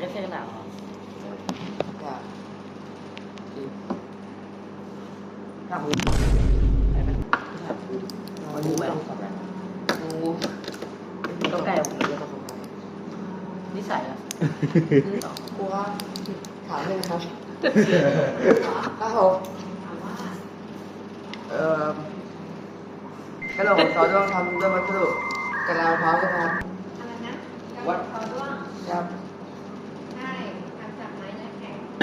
จะเส้นหนาวเหรออย่าดีห้าหมื่นไปไหมวันนี้ไม่ต้องสอบแล้วงูก็ใกล้ผมเลยนิสัยอะกลัวถามเลยนะครับครับผมเอ่อกระโหลกสอนต้องทำด้วยวัสดุกระลามะพร้าวใช่ไหมครับอะไรนะวัดเขาด้วงครับ ใช่ทำจากไม้เนื้อแ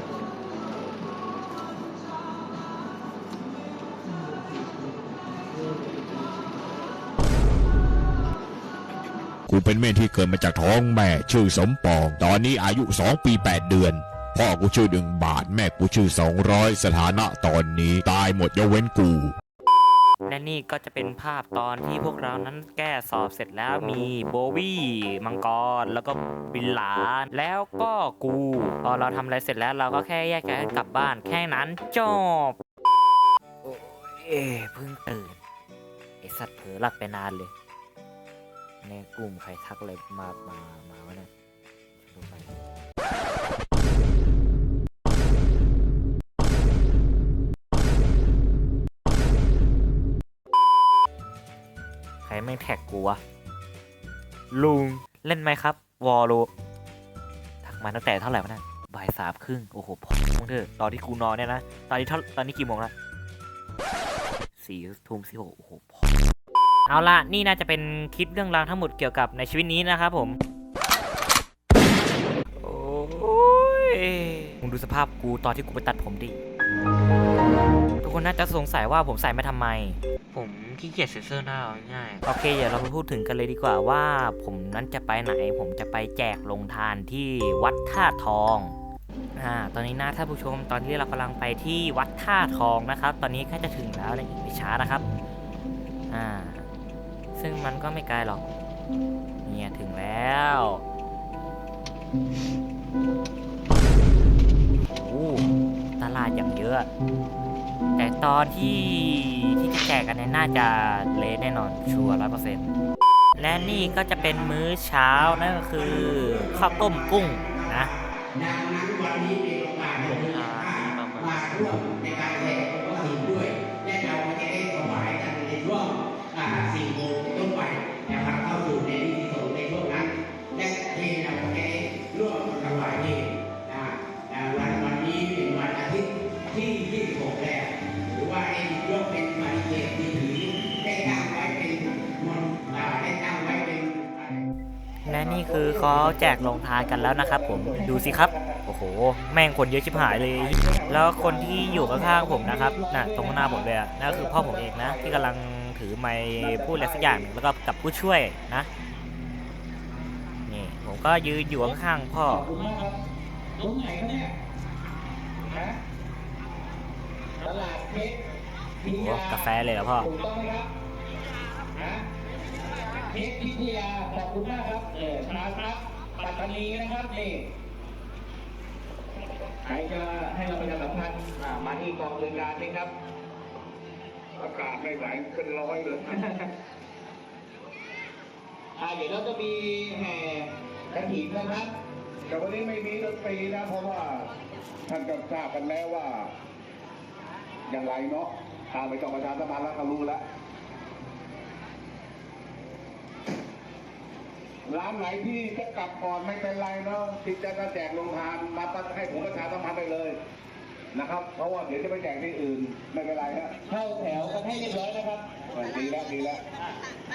เป็นเม่นที่เกิดมาจากท้องแม่ชื่อสมปอง ตอนนี้อายุสองปีแปดเดือนพ่อกูชื่อหนึ่งบาทแม่กูชื่อสองร้อยสถานะตอนนี้ตายหมดยกเว้นกู และนี่ก็จะเป็นภาพตอนที่พวกเรานั้นแก้สอบเสร็จแล้วมีโบวี่มังกรแล้วก็บินหลาน แล้วก็กูพอเราทำอะไรเสร็จแล้วเราก็แค่แยกย้ายกันกลับบ้านแค่นั้นจบโอ้เออเพิ่งตื่นไอสัตว์เผลอหลับไปนานเลย ในกลุ่มใครทักอะไรมา มา มาวะเนี่ยดูไปใครไม่แท็กกูวะ ลุงเล่นไหมครับ วอลโลทักมาตั้งแต่เท่าไหร่วะเนะบ่ายสามครึ่ง โอ้โหพอมึงเถอะ ตอนที่กูนอนเนี่ยนะ ตอนนี้เท่าตอนนี้กี่โมงละสี่ทุ่มสี่หกโอ้โห เอาละนี่น่าจะเป็นคลิปเรื่องราวทั้งหมดเกี่ยวกับในชีวิตนี้นะครับผมโอ้ยมึงดูสภาพกูตอนที่กูไปตัดผมดิทุกคนน่าจะสงสัยว่าผมใส่มาทำไม ผมขี้เกียจเซ็นเซอร์หน้าเอาง่ายๆโอเคเดี๋ยวเรามาพูดถึงกันเลยดีกว่าว่า ผมนั้นจะไปไหน ผมจะไปแจกลงทานที่วัดท่าทองอ่าตอนนี้นะท่านผู้ชมตอนนี้เรากำลังไปที่วัดท่าทองนะครับ ตอนนี้ใกล้จะถึงแล้วในอีกไม่ช้านะครับอ่า ซึ่งมันก็ไม่ไกลหรอก เนี่ยถึงแล้วโอ้ตลาดอย่างเยอะ แต่ตอนที่ที่จะแจกกันเนี่ยน่าจะเละแน่นอนชัวร์ร้อยเปอร์เซ็นต์และนี่ก็จะเป็นมื้อเช้านั่นก็คือข้าวต้มกุ้งนะดังนั้นวันนี้เป็นโอกาสที่เรามาร่วมในการ อ่าสี่โมงต้นไปนะครับเข้าสู่ในพิธีสงฆ์ในช่วงนั้น และที่เราก็จะได้ร่วมถวายเพลงนะอ่าวันวันนี้เป็นวันอาทิตย์ที่ 26 แล้วหรือว่าได้ยกเป็นวันเกียรติที่ถือได้ตั้งไว้เป็นมนต์ได้ตั้งไว้เป็นและนี่คือเขาแจกลงทานกันแล้วนะครับผมดูสิครับ โอ้โห แม่งคนเยอะชิบหายเลย แล้วคนที่อยู่ข้างๆผมนะครับน่ะตรงหน้าผมเลยอะนั่นคือพ่อผมเองนะที่กำลัง ถือไมค์พูดอะไรสักอย่างหนึ่งแล้วก็กับผู้ช่วยนะนี่ผมก็ยืนอยู่ข้างๆพ่อตรงไหนครับเนี่ยฮะตลาดเพชรพิทโอ้ยากาแฟเลยเหรอพ่อถูกต้องไหมครับฮะเพชรพิทยาขอบคุณมากครับเออครับครับปัตตานีนะครับนี่ใครจะให้เราประชาสัมพันธ์มาที่กองบริการนี่ครับ อากาศไม่ไหวขึ้นร้อยเลยอ่าเดี๋ยวเราจะมีแห่กระถิ่นนะครับ แต่วันนี้ไม่มีดนตรีนะเพราะว่าท่านก็ทราบกันแล้วว่า อย่างไรเนาะทางไปจองประชาสัมพันธ์แล้วเขารู้แล้วร้านไหนที่จะกลับก่อนไม่เป็นไรเนาะที่จะแจกโรงทานมาตั้งให้ผมประชาสัมพันธ์ไปเลย นะครับ เพราะว่าเดี๋ยวจะไปแจกที่อื่นไม่เป็นไรฮะเข้าแถวกันให้เรียบร้อยนะครับเออดีแล้วดีแล้ว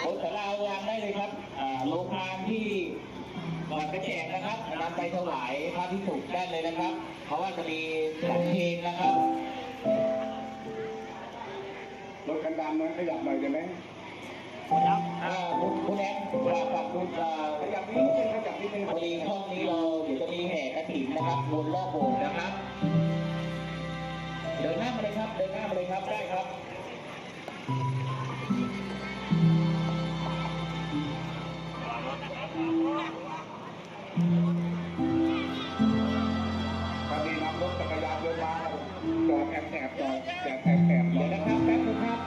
โอ้สาราวางได้เลยครับอ่าโรงทานที่ก่อนไปแจกนะครับนำไปถวายพระพิสุได้เลยนะครับ เพราะว่าจะมีสังเพลงนะครับรถกันดำนั้นขยับหน่อยได้ไหมอ่าคุณคุณแอนฝากฝากคุณอ่าขยับนิดนึงขยับนิดนึงพอดีห้องนี้เราเดี๋ยวจะมีแห่กระถิ่นนะครับวนรอบโบสถ์นะครับเดิ เลยข้ามเลยครับได้ครับตอนนี้นำรถจักรยานยนต์มาจอดแอบแอบจอดแอบแอบแอบเดี๋ยวนะครับแป๊บนึงครับ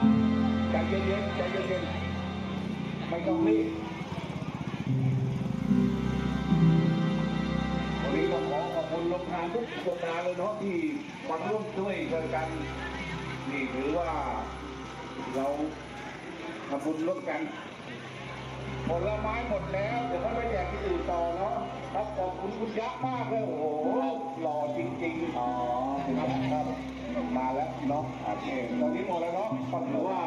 ใจเย็นๆใจเย็นๆไม่ต้องรีบวันนี้ก็ขอขอบคุณลูกค้าทุกสัปดาห์เลยเนาะที่มาร่วมด้วยกัน นี่ถือว่าเราทำบุญร่วมกันผลไม้หมดแล้ว เดี๋ยวเขาไปแจกที่อื่นต่อเนาะครับขอบคุณคุณยักษ์มากเลย โอ้โหหล่อจริงๆอ๋อครับ มาแล้วเนาะโอเคตอนนี้หมดแล้วเนาะก็ถือว่า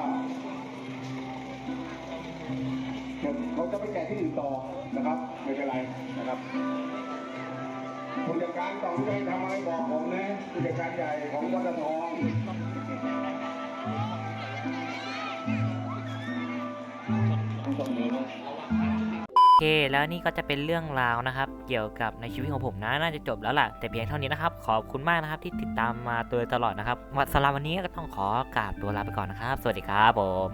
เดี๋ยวเขาจะไปแจกที่อื่นต่อนะครับ ไม่เป็นไรนะครับผู้จัดการต่อผู้ใดทำอะไรบอกผมนะผู้จัดการใหญ่ของวัดทอง แล้วนี่ก็จะเป็นเรื่องราวนะครับ เกี่ยวกับในชีวิตของผมนะน่าจะจบแล้วล่ะแต่เพียงเท่านี้นะครับ ขอบคุณมากนะครับที่ติดตามมาโดยตลอดนะครับวันสำหรับวันนี้ก็ต้องขอกราบตัวลาไปก่อนนะครับ สวัสดีครับผม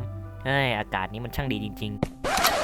เฮ้ยอากาศนี้มันช่างดีจริง ๆ